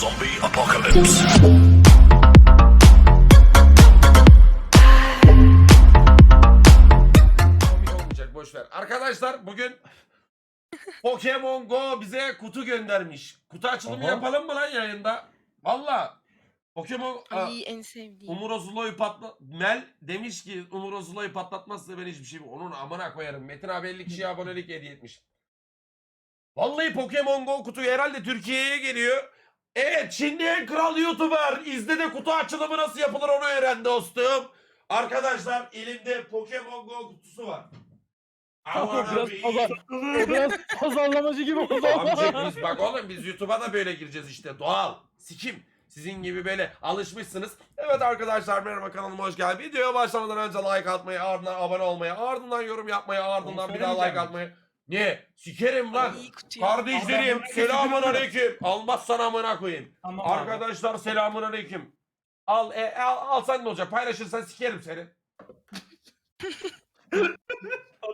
Zombie apocalypse. Olmayacak boş ver. Arkadaşlar bugün Pokemon Go bize kutu göndermiş. Kutu açılımı Aha. yapalım mı lan yayında? Valla. Pokemon a, Ay en sevdiğim. Umur Ozulo'yu patla... Mel demiş ki Umur Ozulo'yu patlatmazsa ben hiçbir şey... Onun amına koyarım. Metin abi 50 kişiye abonelik hediye etmiş. Vallahi Pokemon Go kutu herhalde Türkiye'ye geliyor. Evet şimdi en kral YouTuber. İzle de kutu açılımı nasıl yapılır onu öğren dostum. Arkadaşlar elimde Pokemon Go kutusu var. Aman biraz abi. pazar, o biraz pazarlamacı gibi oldu ama. Amcık biz bak oğlum biz YouTube'a da böyle gireceğiz işte doğal. Sikim. Sizin gibi böyle alışmışsınız. Evet arkadaşlar merhaba kanalıma hoş geldiniz. Videoya başlamadan önce like atmayı, ardından abone olmayı, ardından yorum yapmayı, ardından bir daha like söylemeyeceğim. atmayı. Ne? Sikerim lan. Kutuya. Kardeşlerim Adam- selamun aleyküm. Almazsan amına koyayım. Tamam abi. Arkadaşlar selamun aleyküm. Al, e, al, alsan ne olacak? Paylaşırsan sikerim seni.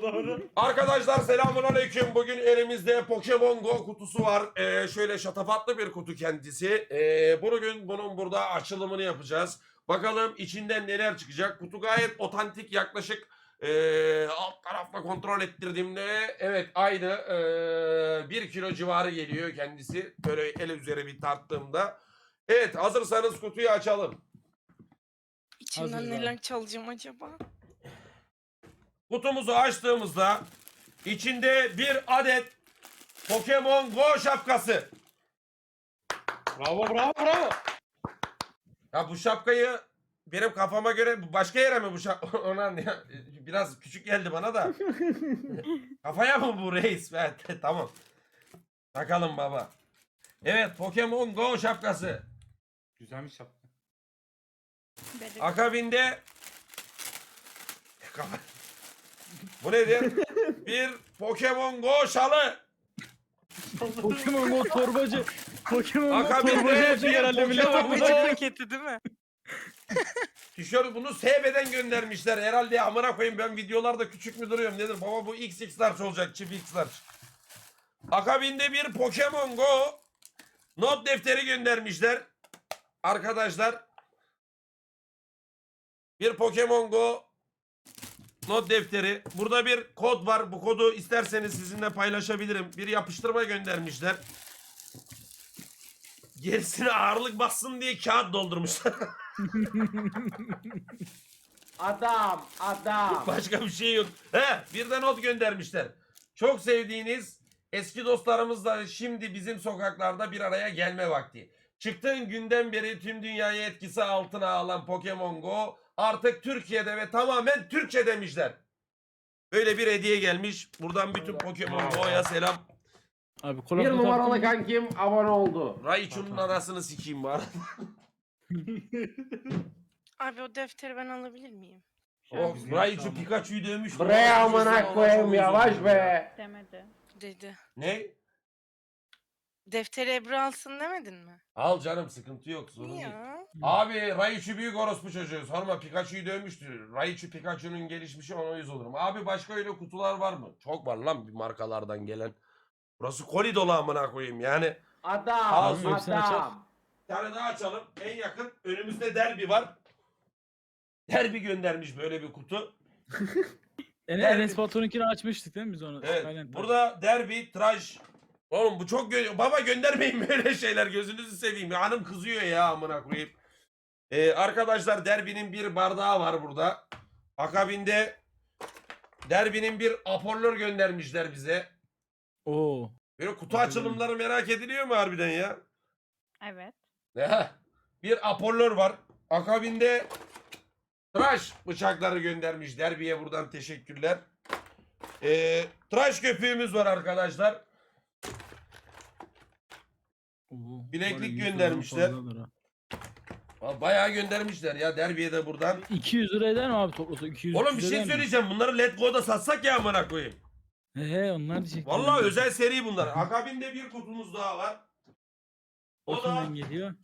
Doğru. Arkadaşlar selamun aleyküm. Bugün elimizde Pokemon Go kutusu var. Ee, şöyle şatafatlı bir kutu kendisi. Ee, bugün bunun burada açılımını yapacağız. Bakalım içinden neler çıkacak. Kutu gayet otantik yaklaşık ee, alt tarafta kontrol ettirdiğimde evet aynı ee, 1 kilo civarı geliyor kendisi. Böyle el üzere bir tarttığımda. Evet hazırsanız kutuyu açalım. İçinden Hazırız abi. neler çalacağım acaba? Kutumuzu açtığımızda içinde bir adet Pokemon Go şapkası. Bravo bravo bravo. Ya bu şapkayı benim kafama göre başka yere mi bu şapka? Onu anlaya- Biraz küçük geldi bana da. Kafaya mı bu reis? Evet tamam. Takalım baba. Evet Pokemon Go şapkası. Güzelmiş şapka. Akabinde Bu nedir? bir Pokemon Go şalı. Pokemon Go torbacı. Pokemon Go Akabinde torbacı yapacak bir herhalde millet. Pokemon Go paketi değil mi? Tişört bunu SB'den göndermişler. Herhalde amına koyayım ben videolarda küçük mü duruyorum nedir? Baba bu XX large olacak çift X large. Akabinde bir Pokemon Go not defteri göndermişler. Arkadaşlar bir Pokemon Go not defteri. Burada bir kod var. Bu kodu isterseniz sizinle paylaşabilirim. Bir yapıştırma göndermişler. Gerisine ağırlık bassın diye kağıt doldurmuşlar. Adam, adam. Başka bir şey yok. He, bir de not göndermişler. Çok sevdiğiniz eski dostlarımızla şimdi bizim sokaklarda bir araya gelme vakti. Çıktığın günden beri tüm dünyayı etkisi altına alan Pokemon Go artık Türkiye'de ve tamamen Türkçe demişler. Böyle bir hediye gelmiş. Buradan bütün Pokemon Go'ya selam. Abi Bir numaralı kankim abone oldu. Raichu'nun anasını sikeyim var. Abi o defteri ben alabilir miyim? oh, Raichu Pikachu'yu dövmüş. Bre amına koyayım yavaş be. Demedi. Dedi. Ne? Defteri Ebru alsın demedin mi? Al canım sıkıntı yok. Sorun değil. Ya. Abi Raichu büyük orospu çocuğu. Sorma Pikachu'yu dövmüştür. Raichu Pikachu'nun gelişmişi ona yüz olurum. Abi başka öyle kutular var mı? Çok var lan bir markalardan gelen. Burası koli dolu amına koyayım yani. Adam, Al, adam. Bir tane daha açalım. En yakın önümüzde derbi var. Derbi göndermiş böyle bir kutu. Ene- Derbi. Enes Batur'unkini açmıştık değil mi biz onu? Evet. Aynen. Burada derbi, tıraş. Oğlum bu çok gö- Baba göndermeyin böyle şeyler. Gözünüzü seveyim. Ya, hanım kızıyor ya amına koyayım. Ee, arkadaşlar derbinin bir bardağı var burada. Akabinde derbinin bir apollor göndermişler bize. Oo. Böyle kutu açılımları merak ediliyor mu harbiden ya? Evet. Ne? Bir apollor var. Akabinde tıraş bıçakları göndermiş. Derbiye buradan teşekkürler. Ee, tıraş köpüğümüz var arkadaşlar. Bileklik Var ya, 100 göndermişler. Bayağı göndermişler ya derbiye de buradan. 200 lira eder mi abi toplasa? 200 Oğlum bir 300 şey eder mi? söyleyeceğim. Bunları Let Go'da satsak ya amına koyayım. He he onlar diyecek. Vallahi özel seri bunlar. Akabinde bir kutumuz daha var. O da kimden geliyor?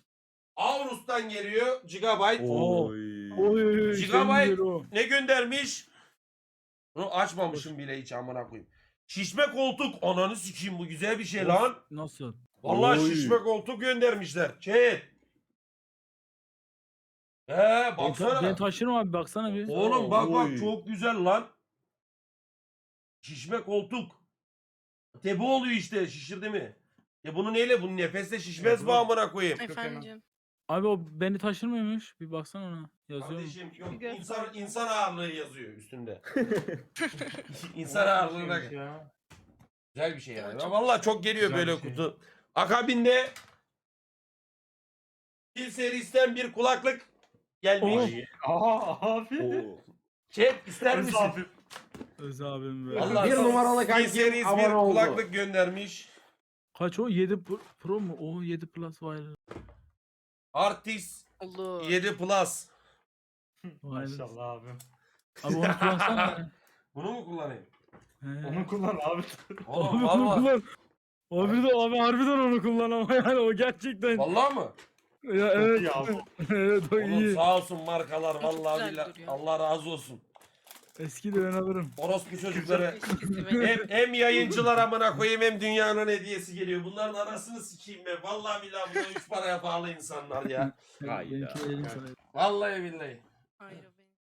Aurus'tan geliyor. Gigabyte. Oy Gigabyte. Ne göndermiş? Bunu açmamışım bile hiç amına koyayım. Şişme koltuk. Ananı sikeyim bu güzel bir şey lan. Nasıl? Vallahi Oy. şişme koltuk göndermişler. Chat. He baksana. Ben taşırım abi baksana bir. Oğlum bak bak Oy. çok güzel lan. Şişme koltuk. Tebu oluyor işte şişirdi mi? Ya bunu neyle? Bu nefesle şişmez Evet, bu- amına koyayım? Efendim. Abi o beni taşırmıyormuş. Bir baksana ona. Yazıyor mu? Kardeşim yok Göster. insan, insan ağırlığı yazıyor üstünde. insan ağırlığına Şeymiş ya. güzel bir şey yani. Çok Vallahi çok geliyor Güzel böyle bir şey. kutu. Akabinde Pil serisinden bir kulaklık gelmiş. Aa abi. Chat ister misin? Öz abim be. Vallahi Bir numaralı kankim abone bir oldu. kulaklık göndermiş. Kaç o? 7 Pro- Pro mu? O 7 Plus var. Artist Olur. 7 Plus. Vay. Maşallah abi. Abi onu kullansana. Bunu mu kullanayım? He. Onu kullan abi. Oğlum Abi onu kullan. Abi de abi harbiden onu kullan ama yani o gerçekten. Vallahi mı? Ya evet. iyi abi. evet o Oğlum iyi. sağ olsun markalar Çok vallahi güzel billahi. duruyor. Allah razı olsun. Eski de ben alırım. Orospu çocukları. Benim. hem, hem yayıncılar amına koyayım hem dünyanın hediyesi geliyor. Bunların arasını sikeyim ben. Vallahi billahi bunlar üç paraya pahalı insanlar ya. Hayda. Sana. Vallahi billahi. Ayrı